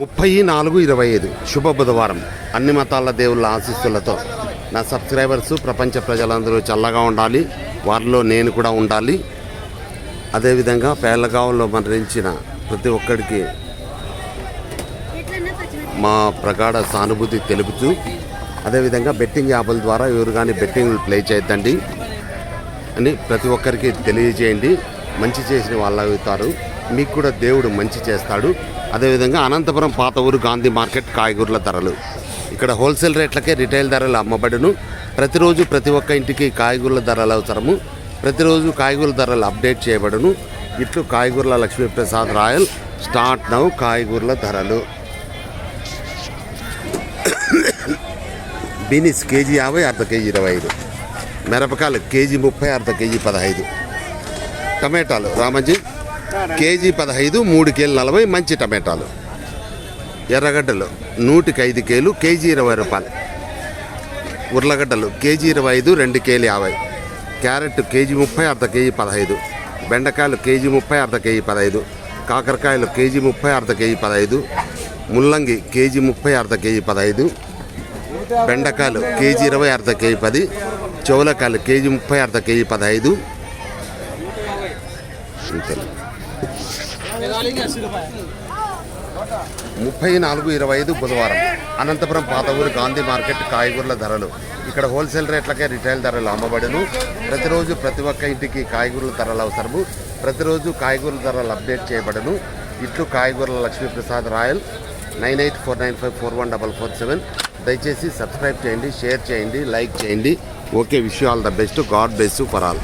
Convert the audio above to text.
ముప్పై నాలుగు ఇరవై ఐదు. శుభ బుధవారం. అన్ని మతాల దేవుళ్ళ ఆశీస్సులతో నా సబ్స్క్రైబర్స్ ప్రపంచ ప్రజలందరూ చల్లగా ఉండాలి. వారిలో నేను కూడా ఉండాలి. అదేవిధంగా పేలగావులో మరణించిన ప్రతి ఒక్కరికి మా ప్రగాఢ సానుభూతి తెలుపుతూ అదేవిధంగా బెట్టింగ్ యాప్ల ద్వారా ఎవరు కానీ బెట్టింగ్లు ప్లే చేయొద్దండి అని ప్రతి ఒక్కరికి తెలియజేయండి. మంచి చేసిన వాళ్ళు అవుతారు. మీకు కూడా దేవుడు మంచి చేస్తాడు. అదేవిధంగా అనంతపురం పాత ఊరు గాంధీ మార్కెట్ కాయగూరల ధరలు. ఇక్కడ హోల్సేల్ రేట్లకే రిటైల్ ధరలు అమ్మబడును. ప్రతిరోజు ప్రతి ఒక్క ఇంటికి కాయగూరల ధరలు అవసరము. ప్రతిరోజు కాయగూరల ధరలు అప్డేట్ చేయబడును. ఇట్లు కాయగూరల లక్ష్మీప్రసాద్ రాయల్. స్టార్ట్ నౌ కాయగూరల ధరలు. బీనిస్ కేజీ యాభై అర్ధ కేజీ ఇరవై ఐదు. మిరపకాయలు కేజీ ముప్పై అర్ధ కేజీ పదహైదు. టమాటాలు రామజీ. కేజీ పదహైదు మూడు కేలు నలభై మంచి టమాటాలు. ఎర్రగడ్డలు నూటికి ఐదు కేలు కేజీ ఇరవై రూపాయలు. ఉర్లగడ్డలు కేజీ ఇరవై ఐదు రెండు కేలు యాభై. క్యారెట్ కేజీ ముప్పై అర్ధ కేజీ పదహైదు. బెండకాయలు కేజీ ముప్పై అర్ధ కేజీ పదహైదు. కాకరకాయలు కేజీ ముప్పై అర్ధ కేజీ పదహైదు. ముల్లంగి కేజీ ముప్పై అర్ధ కేజీ పదహైదు. బెండకాయలు కేజీ ఇరవై అర్ధ కేజీ పది. చౌలకాయలు కేజీ ముప్పై అర్ధ కేజీ పదహైదు. అంతే ముప్పై నాలుగు ఇరవై ఐదు బుధవారం అనంతపురం పాత ఊరు గాంధీ మార్కెట్ కాయగూరల ధరలు. ఇక్కడ హోల్సేల్ రేట్లకే రిటైల్ ధరలు అమ్మబడును. ప్రతిరోజు ప్రతి ఒక్క ఇంటికి కాయగూరల ధరలు అవసరము. ప్రతిరోజు కాయగూరల ధరలు అప్డేట్ చేయబడును. ఇట్లు కాయగూరల Lakshmiprasad Rayal. Nine eight four nine five four one double four seven. దయచేసి సబ్స్క్రైబ్ చేయండి షేర్ చేయండి లైక్ చేయండి. Okay wish all the best. God best for all.